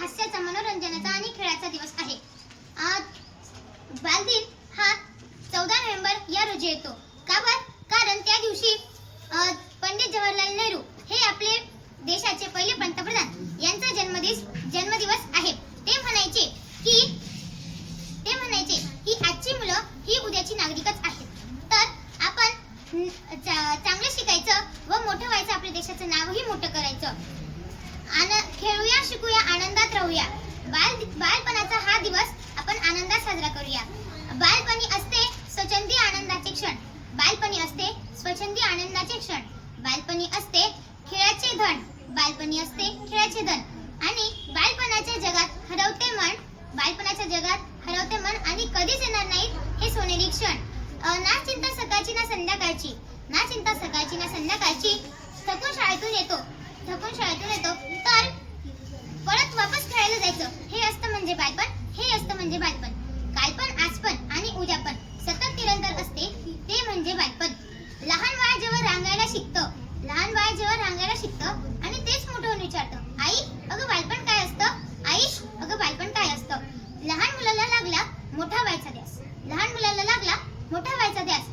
हास्याचा मनोरंजनाचा आणि खेळाचा दिवस आहे. आज बालदिन हा चौदा नोव्हेंबर या रोजी येतो. का बर? कारण त्या दिवशी पंडित जवाहरलाल नेहरू हे आपले देशाचे पहिले पंतप्रधान यांचा जन्मदिवस जन्मदिवस आहे. ते म्हणायचे की ते म्हणायचे की आजची मुलं ही उद्याची नागरिकच आहेत. तर आपण चांगलं शिकायचं व मोठं व्हायचं आपल्या देशाचं नावही मोठं करायचं. आणि खेळूया शिकूया. राहूया बाल बालपणाचा हा दिवस आपण आनंदात साजरा करूया. बालपणी असते स्वच्छंदी आनंदाचे क्षण. बालपणी असते स्वच्छंदी आनंदाचे क्षण. बालपणी असते खेळाचे धन. बालपणी असते खेळाचे धन. आणि बालपणाच्या जगात हरवते मन. बालपणाच्या जगात हरवते मन आणि कधीच येणार नाहीत हे सोनेरी क्षण. ना चिंता सकाळची ना संध्याकाळची. ना चिंता सकाळची ना संध्याकाळची. थकून शाळेतून येतो. थकून शाळेतून जायचं हे असतं म्हणजे बालपण हे असतं म्हणजे बालपण. कालपण आजपण आणि उद्यापण सतत निरंतर असते ते म्हणजे बालपण. लहान बाळ जेव्हा रांगायला शिकतं लहान बाळ जेव्हा रांगायला शिकतं आणि तेच मोठं होऊन विचारतं आई अगं बालपण काय असतं? आई अगं बालपण काय असतं? लहान मुलाला लागला मोठा व्हायचा द्यास लहान मुलाला लागला मोठा व्हायचा द्यास